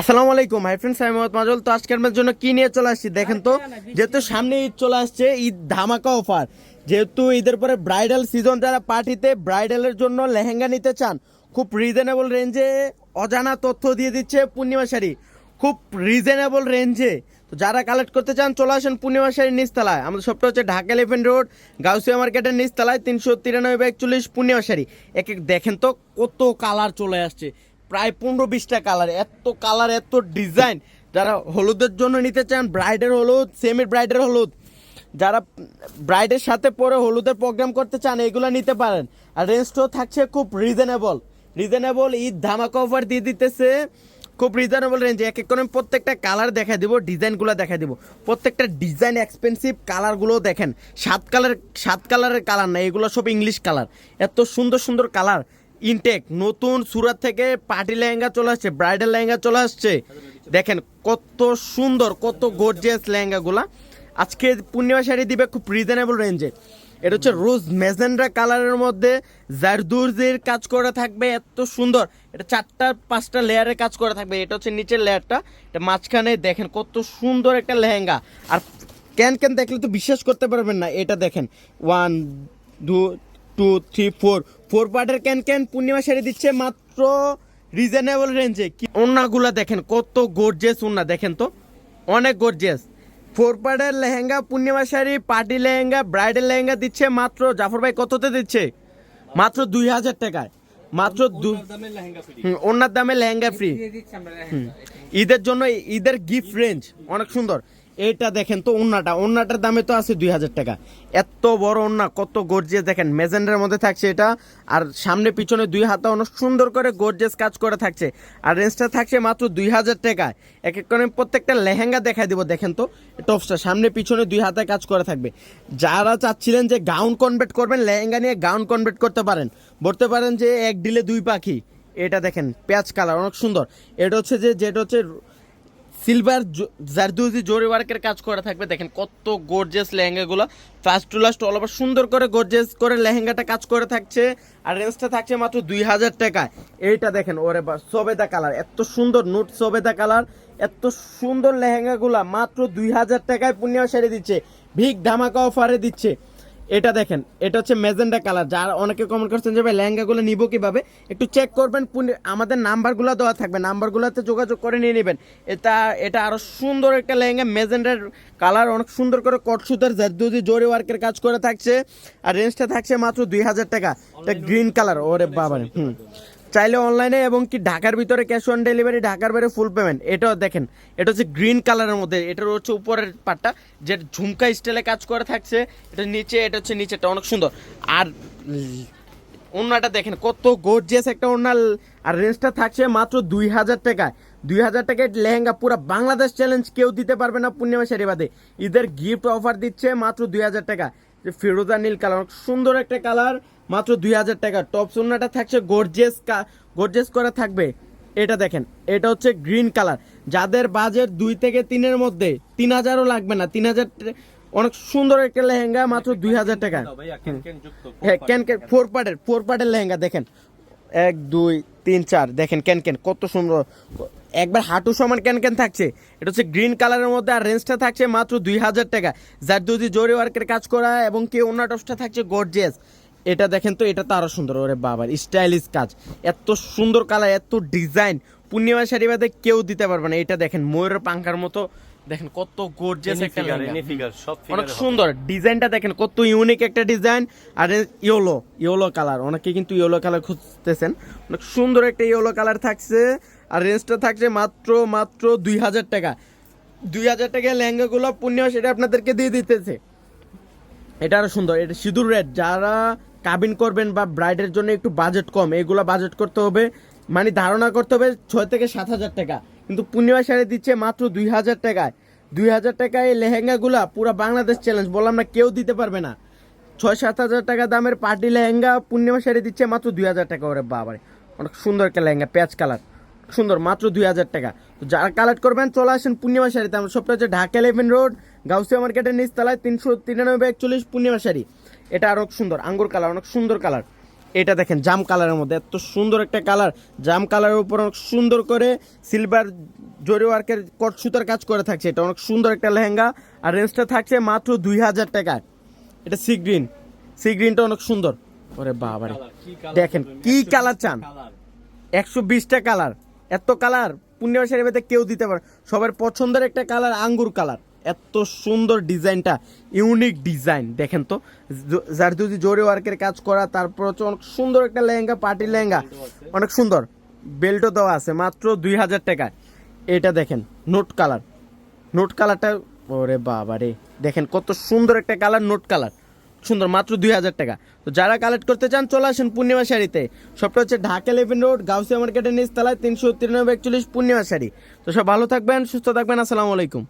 আসসালামু আলাইকুম hi friends আমি মোহাম্মদ মাজল। তো আজকের আমার জন্য কি নিয়ে চলে আসছি দেখেন তো? যেহেতু সামনে ঈদ চলে আসছে ঈদ ধামাকা অফার। যেহেতু ঈদের পরে ব্রাইডাল সিজন যারা পার্টিতে ব্রাইডালের জন্য লেহেঙ্গা নিতে চান খুব রিজনেবল রেঞ্জে অজানা তথ্য দিয়ে দিচ্ছে পূর্ণিমা শাড়ি। খুব রিজনেবল রেঞ্জে তো যারা কালেক্ট করতে চান চলে আসেন পূর্ণিমা শাড়ির নিচতলায়। আমাদের সবটা হচ্ছে ঢাকা এলিফেন্ট রোড গাউসিয়া মার্কেটের নিচতলায় তিনশো তিরানব্বই একচল্লিশ পূর্ণিমা শাড়ি। এক এক দেখেন তো কত কালার চলে আসছে। প্রায় পনেরো বিশটা কালার এত কালার এত ডিজাইন যারা হলুদের জন্য নিতে চান ব্রাইডের হলুদ সেমি ব্রাইডের হলুদ। যারা ব্রাইডের সাথে পরে হলুদের প্রোগ্রাম করতে চান, এগুলো নিতে পারেন। আর রেঞ্জটাও থাকছে খুব রিজনেবল রিজনেবল ঈদ ধামাকা অফার দিয়ে দিতেছে। খুব রিজনেবল রেঞ্জে এক এক করে প্রত্যেকটা কালার দেখা দিব ডিজাইনগুলো দেখা দিব। প্রত্যেকটা ডিজাইন এক্সপেন্সিভ কালারগুলো দেখেন। সাত কালার সাত কালারের কালার না, এগুলো সব ইংলিশ কালার এত সুন্দর সুন্দর কালার ইনটেক নতুন সুরাত থেকে পার্টি লেহেঙ্গা চলে আসছে ব্রাইডাল লেহেঙ্গা চলে আসছে। দেখেন কত সুন্দর, কত গর্জিয়াস লেহেঙ্গাগুলা। আজকে পূর্ণিমা শাড়ি দিবে খুব রিজনেবল রেঞ্জে এটা হচ্ছে রোজ মেজেন্ডা কালারের মধ্যে জারদুরজির কাজ করা থাকবে, এত সুন্দর। এটা চারটা, পাঁচটা লেয়ারের কাজ করা থাকবে। এটা হচ্ছে নিচের লেয়ারটা এটা মাঝখানে দেখেন কত সুন্দর একটা লেহেঙ্গা। আর ক্যান ক্যান দেখলে তো বিশ্বাস করতে পারবেন না, এটা দেখেন। ওয়ান দু টু থ্রি ফোর ফোর পার্টের ক্যান ক্যান পূর্ণিমা শাড়ি দিচ্ছে মাত্র রিজনেবল রেঞ্জে কি ওন্নাগুলা দেখেন কত গর্জেস ওন্না দেখেন তো? অনেক গর্জেস ফোর পার্টের লেহেঙ্গা পূর্ণিমা শাড়ি পার্টি লেহেঙ্গা ব্রাইডাল লেহেঙ্গা দিচ্ছে মাত্র জাফর ভাই কততে দিচ্ছে? মাত্র দুই হাজার টাকায়। মাত্র ওনার দামে লেহেঙ্গা ফ্রি ঈদের জন্য ঈদের গিফট রেঞ্জ অনেক সুন্দর। এটা দেখেন তো ওন্নাটা। ওন্নাটার দামে তো আছে দুই হাজার টাকা। এত বড় ওন্না, কত গর্জিয়াস দেখেন, মেজেন্ডার মধ্যে থাকছে এটা। আর সামনে পিছনে দুই হাতে অনেক সুন্দর করে গর্জিয়াস কাজ করে থাকছে। আর রেঞ্জটা থাকছে মাত্র দুই হাজার টাকায় এক এক করে প্রত্যেকটা লেহেঙ্গা দেখা দিব, দেখেন তো। টপসটা সামনে পিছনে দুই হাতে কাজ করে থাকবে। যারা চাচ্ছিলেন যে গাউন কনভার্ট করবেন, লেহেঙ্গা নিয়ে গাউন কনভার্ট করতে পারেন। বলতে পারেন যে এক ডিলে দুই পাখি। এটা দেখেন পেঁয়াজ কালার অনেক সুন্দর। এটা হচ্ছে যে, যেটা হচ্ছে সিলভার জারদুজি জরি ওয়ার্কের কাজ করা থাকবে। দেখেন কত gorgeous লেহেঙ্গাগুলো। First to last all over সুন্দর করে গর্জিয়াস করে লেহেঙ্গাটা কাজ করে থাকছে। আর রেঞ্জটা থাকছে মাত্র দুই হাজার টাকায়। এইটা দেখেন, ওরে বা, সবেদা কালার। এত সুন্দর নোট সবেদা কালার। এত সুন্দর লেহেঙ্গাগুলা মাত্র দুই হাজার টাকায় পূর্ণিমা সেরে দিচ্ছে। ভিক ধামাকা অফারে দিচ্ছে। এটা দেখেন এটা হচ্ছে মেজেন্ডা কালার। যার অনেকে কমেন্ট করছেন যে ভাই লেহেঙ্গাগুলো নিব কীভাবে? একটু চেক করবেন আমাদের নাম্বারগুলো দেওয়া থাকবে। নাম্বারগুলোতে যোগাযোগ করে নিয়ে নেবেন। এটা এটা আরও সুন্দর একটা লেহেঙ্গা মেজেন্ডার কালার অনেক সুন্দর করে কটসুতার জারদুজি জোরে ওয়ার্কের কাজ করে থাকছে। আর রেঞ্জটা থাকছে মাত্র দুই হাজার টাকা। এটা গ্রিন কালার ওরে বাবা হুম। চাইলে অনলাইনে এবং কি ঢাকার ভিতরে ক্যাশ অন ডেলিভারি ঢাকার বাইরে ফুল পেমেন্ট এটাও দেখেন। এটা হচ্ছে গ্রিন কালারের মধ্যে, এটার হচ্ছে উপরের পার্টটা যে ঝুমকা স্টাইলে কাজ করে থাকছে, এটা নিচে, এটা হচ্ছে নিচেটা অনেক সুন্দর। আর ওনাটা দেখেন, কত গর্জিয়াস একটা ওনার আর রেঞ্জটা থাকছে মাত্র দুই হাজার টাকায়। দুই হাজার টাকায় লেহেঙ্গা, পুরো বাংলাদেশ চ্যালেঞ্জ কেউ দিতে পারবে না পূর্ণিমা শাড়ি বাদে। ঈদের গিফট অফার দিচ্ছে মাত্র দুই হাজার টাকা। ফিরোজা নীল কালার সুন্দর একটা কালার মাত্র দুই হাজার টাকা। টপ সোনাটা থাকছে গর্জিয়াস গর্জিয়াস করা থাকবে। এটা দেখেন এটা হচ্ছে গ্রিন কালার যাদের বাজেট দুই থেকে তিনের মধ্যে তিন হাজারও লাগবে না তিন হাজার অনেক সুন্দর একটা লেহেঙ্গা মাত্র দুই হাজার টাকা। হ্যাঁ ক্যান ক্যান ফোর পার্টের ফোর পার্টের লেহেঙ্গা দেখেন। এক দুই তিন চার দেখেন ক্যান ক্যান কত সুন্দর। একবার হাঁটু সমান ক্যান ক্যান থাকছে? এটা হচ্ছে গ্রিন কালারের মধ্যে আর রেঞ্জটা থাকছে মাত্র দুই হাজার টাকা। যার যদি জরি ওয়ার্কের কাজ করা এবং কি অন্য টপসটা থাকছে গর্জিয়াস এটা দেখেন তো এটা তো আরও সুন্দর। ওরে বাবার স্টাইলিশ কাজ। এত সুন্দর কালার এত ডিজাইন পূর্ণিমা শাড়ি বাদে কেউ দিতে পারবে না। এটা দেখেন ময়ূরের পাঙ্খার মতো। দেখেন কত গর্জিয়াস একটা অনেক সুন্দর। ডিজাইনটা দেখেন কত ইউনিক একটা ডিজাইন আর ইয়েলো ইয়েলো কালার অনেকে কিন্তু ইয়েলো কালার খুঁজতেছেন। অনেক সুন্দর একটা ইয়েলো কালার থাকছে। আর রেঞ্জটা থাকছে মাত্র মাত্র দুই হাজার টাকা। দুই হাজার টাকা লেহেঙ্গাগুলো পূর্ণিমা সেটা আপনাদেরকে দিয়ে দিতেছে। এটা আরও সুন্দর। এটা সিঁদুর রেড যারা কাবিন করবেন বা ব্রাইডের জন্য একটু বাজেট কম, এগুলো বাজেট করতে হবে মানে ধারণা করতে হবে ছয় থেকে সাত হাজার টাকা। কিন্তু পূর্ণিমা শাড়ি দিচ্ছে মাত্র দুই হাজার টাকায়। দুই হাজার টাকায় এই লেহেঙ্গাগুলা পুরো বাংলাদেশ চ্যালেঞ্জ বললাম না কেউ দিতে পারবে না। ছয় সাত হাজার টাকা দামের পার্টি লেহেঙ্গা পূর্ণিমা শাড়ি দিচ্ছে মাত্র দুই হাজার টাকা, ওরে বাবারে। অনেক সুন্দর একটা লেহেঙ্গা পেঁয়াজ কালার সুন্দর, মাত্র দুই হাজার টাকা। তো যারা কালেক্ট করবেন, চলে আসেন পূর্ণিমা শাড়িতে। আমার সবটা হচ্ছে ঢাকা ইলেভেন রোড গাউসিয়া মার্কেটের নিচতলায় তিনশো তিরানব্বই একচল্লিশ পূর্ণিমা শাড়ি। এটা আরও সুন্দর আঙ্গুর কালার অনেক সুন্দর কালার এটা দেখেন জাম কালারের মধ্যে এত সুন্দর একটা কালার জাম কালারের উপর অনেক সুন্দর করে সিলভার জরি ওয়ার্কের কট সুতার কাজ করে থাকছে। এটা অনেক সুন্দর একটা লেহেঙ্গা আর রেঞ্জটা থাকছে মাত্র দুই হাজার টাকায় এটা সি গ্রিন সি গ্রিনটা অনেক সুন্দর। ওরে বাবারে। দেখেন কি কালার চান? একশো বিশটা কালার এত কালার পূর্ণিমা পেতে কেউ দিতে পারে সবার পছন্দের একটা কালার আঙ্গুর কালার এত সুন্দর ডিজাইনটা, ইউনিক ডিজাইন, দেখেন তো। যার যদি জোরে ওয়ার্কের কাজ করা তারপর হচ্ছে অনেক সুন্দর একটা লেহেঙ্গা পার্টি লেহেঙ্গা, অনেক সুন্দর। বেল্টও দেওয়া আছে, মাত্র দুই হাজার টাকায়। এটা দেখেন, নোট কালার। নোট কালারটা, ওরে বাবা রে। দেখেন কত সুন্দর একটা কালার, নোট কালার। সুন্দর, মাত্র দুই হাজার টাকা। তো যারা কালেক্ট করতে চান, চলে আসেন পূর্ণিমা শাড়িতে। সবটা হচ্ছে ঢাকা লেভেন রোড, গাউসিয়া মার্কেটের নিচ তলায় তিনশো তিরানব্বই একচল্লিশ পূর্ণিমা শাড়ি। তো সব ভালো থাকবেন, সুস্থ থাকবেন, আসসালামু আলাইকুম।